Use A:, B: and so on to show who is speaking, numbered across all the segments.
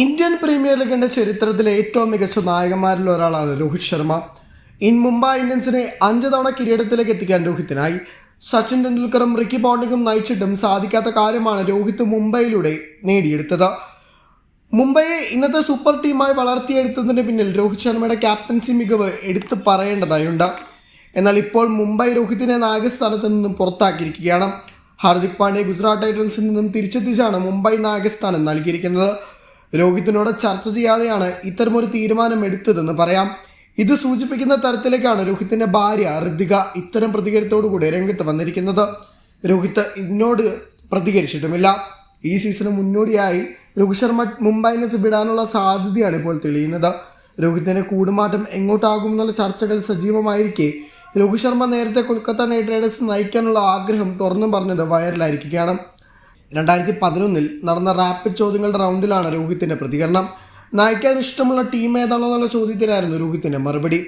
A: Indian premier ലീഗിന്റെ ചരിത്രത്തിലെ ഏറ്റവും മികച്ച നായകന്മാരിൽ ഒരാളാണ് രോഹിത് ശർമ്മ. ഇൻ മുംബൈ ഇന്ത്യൻസിനെ അഞ്ച് തവണ കിരീടത്തിലേക്ക് എത്തിക്കാൻ രോഹിത്തിനായി. സച്ചിൻ ടെണ്ടുൽക്കറും റിക്കി പോണ്ടിങ്ങും നയിച്ചിട്ടും സാധിക്കാത്ത കാര്യമാണ് രോഹിത് മുംബൈയിലൂടെ നേടിയെടുത്തത്. മുംബൈയെ ഇന്നത്തെ സൂപ്പർ ടീമായി വളർത്തിയെടുത്തതിന് പിന്നിൽ രോഹിത് ശർമ്മയുടെ ക്യാപ്റ്റൻസി മികവ് എടുത്തു പറയേണ്ടതായുണ്ട്. എന്നാൽ ഇപ്പോൾ മുംബൈ രോഹിത്തിനെ നായകസ്ഥാനത്ത് നിന്നും പുറത്താക്കിയിരിക്കുകയാണ്. ഹാർദിക് പാണ്ഡ്യ ഗുജറാത്ത് ടൈറ്റൻസിൽ നിന്നും തിരിച്ചെത്തിച്ചാണ് മുംബൈ നായകസ്ഥാനം നൽകിയിരിക്കുന്നത്. രോഹിത്തിനോട് ചർച്ച ചെയ്യാതെയാണ് ഇത്തരമൊരു തീരുമാനം എടുത്തതെന്ന് പറയാം. ഇത് സൂചിപ്പിക്കുന്ന തരത്തിലേക്കാണ് രോഹിത്തിന്റെ ഭാര്യ ഋതിക ഇത്തരം പ്രതികരണത്തോടുകൂടി രംഗത്ത് വന്നിരിക്കുന്നത്. രോഹിത് ഇതിനോട് പ്രതികരിച്ചിട്ടുമില്ല. ഈ സീസണ് മുന്നോടിയായി രോഹിത് ശർമ്മ മുംബൈനസ് വിടാനുള്ള സാധ്യതയാണ് ഇപ്പോൾ തെളിയുന്നത്. രോഹിത്തിന്റെ കൂടുമാറ്റം എങ്ങോട്ടാകും എന്നുള്ള ചർച്ചകൾ സജീവമായിരിക്കെ രോഹിത് ശർമ്മ നേരത്തെ കൊൽക്കത്ത നൈറ്റ് റൈഡേഴ്സ് നയിക്കാനുള്ള ആഗ്രഹം തുറന്നു പറഞ്ഞത് വൈറലായിരിക്കുകയാണ്. രണ്ടായിരത്തി പതിനൊന്നിൽ നടന്ന റാപ്പിഡ് ചോദ്യങ്ങളുടെ റൗണ്ടിലാണ് രോഹിത്തിന്റെ പ്രതികരണം. നായിക്കാൻ ഇഷ്ടമുള്ള ടീം ഏതാണോ എന്നുള്ള ചോദ്യത്തിനായിരുന്നു രോഹിത്തിന്റെ മറുപടി.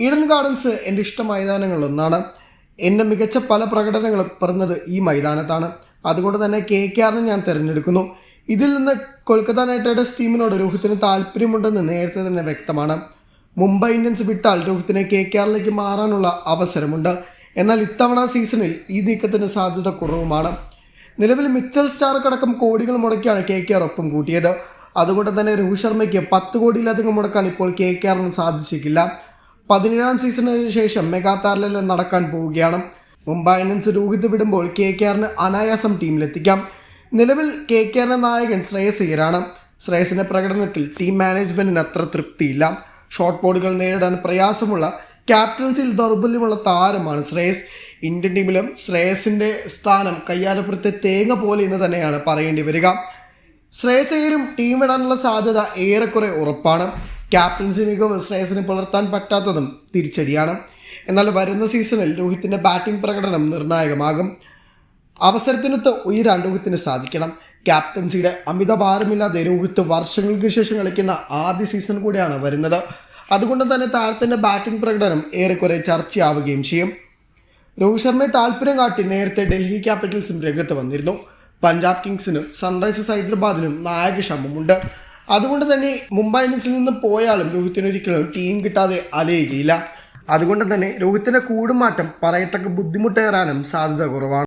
A: ഈഡൻ ഗാർഡൻസ് എന്റെ ഇഷ്ട മൈതാനങ്ങളിലൊന്നാണ്. എന്റെ മികച്ച പല പ്രകടനങ്ങളും പറഞ്ഞത് ഈ മൈതാനത്താണ്. അതുകൊണ്ട് തന്നെ കെ കെ ആറിനെ ഞാൻ തിരഞ്ഞെടുക്കുന്നു. ഇതിൽ നിന്ന് കൊൽക്കത്ത നൈറ്റ് റൈഡേഴ്സ് ടീമിനോട് രോഹിത്തിന് താല്പര്യമുണ്ടെന്ന് നേരത്തെ തന്നെ വ്യക്തമാണ്. മുംബൈ ഇന്ത്യൻസ് വിട്ടാൽ രോഹിത്തിന് കെ കെ ആറിലേക്ക് മാറാനുള്ള അവസരമുണ്ട്. എന്നാൽ ഇത്തവണ സീസണിൽ ഈ നീക്കത്തിന് സാധ്യത കുറവുമാണ്. നിലവിൽ മിച്ചൽ സ്റ്റാർക്കടക്കം കോടികൾ മുടക്കിയാണ് കെ കെ ആർ ഒപ്പം കൂട്ടിയത്. അതുകൊണ്ട് തന്നെ രോഹിത് ശർമ്മയ്ക്ക് പത്ത് കോടിയിലധികം മുടക്കാൻ ഇപ്പോൾ കെ കെ ആറിന് സാധിച്ചേക്കില്ല പതിനേഴാം സീസണിന് ശേഷം മെഗാ താരലെല്ലാം നടക്കാൻ പോവുകയാണ്. മുംബൈ ഇന്ത്യൻസ് രോഹിത് വിടുമ്പോൾ കെ കെ ആറിന് അനായാസം ടീമിലെത്തിക്കാം. നിലവിൽ കെ കെ ആറിന്റെ നായകൻ ശ്രേയസ് അയ്യരാണ്. ശ്രേയസിന്റെ പ്രകടനത്തിൽ ടീം മാനേജ്മെന്റിന് അത്ര തൃപ്തിയില്ല. ഷോർട്ട് ബോർഡുകൾ നേരിടാൻ പ്രയാസമുള്ള ക്യാപ്റ്റൻസിയിൽ ദൗർബല്യമുള്ള താരമാണ് ശ്രേയസ്. ഇന്ത്യൻ ടീമിലും ശ്രേയസിന്റെ സ്ഥാനം കയ്യാലപ്പുറത്തെ തേങ്ങ പോലെ എന്ന് തന്നെയാണ് പറയേണ്ടി വരിക. ശ്രേയസേരും ടീം ഇടാനുള്ള സാധ്യത ഏറെക്കുറെ ഉറപ്പാണ്. ക്യാപ്റ്റൻസി മികവ് ശ്രേയസിനെ പുലർത്താൻ പറ്റാത്തതും തിരിച്ചടിയാണ്. എന്നാൽ വരുന്ന സീസണിൽ രോഹിത്തിന്റെ ബാറ്റിംഗ് പ്രകടനം നിർണായകമാകും. അവസരത്തിനൊത്ത് ഉയരാൻ രോഹിത്തിന് സാധിക്കണം. ക്യാപ്റ്റൻസിയുടെ അമിത ഭാരമില്ലാതെ രോഹിത് വർഷങ്ങൾക്ക് ശേഷം കളിക്കുന്ന ആദ്യ സീസൺ കൂടിയാണ് വരുന്നത്. അതുകൊണ്ട് തന്നെ താരത്തിന്റെ ബാറ്റിംഗ് പ്രകടനം ഏറെക്കുറെ ചർച്ചയാവുകയും ചെയ്യും. രോഹിത് ശർമ്മയെ താല്പര്യം കാട്ടി നേരത്തെ ഡൽഹി ക്യാപിറ്റൽസും രംഗത്ത് വന്നിരുന്നു. പഞ്ചാബ് കിങ്സിനും സൺറൈസേഴ്സ് ഹൈദരാബാദിനും നായക ക്ഷമമുണ്ട് അതുകൊണ്ട് തന്നെ മുംബൈ ഇന്ത്യൻസിൽ നിന്ന് പോയാലും രോഹിത്തിന് ഒരിക്കലും ടീം കിട്ടാതെ അലയുകയില്ല. അതുകൊണ്ട് തന്നെ രോഹിത്തിന്റെ കൂടുമാറ്റം പറയത്തക്ക ബുദ്ധിമുട്ടേറാനും സാധ്യത കുറവാണ്.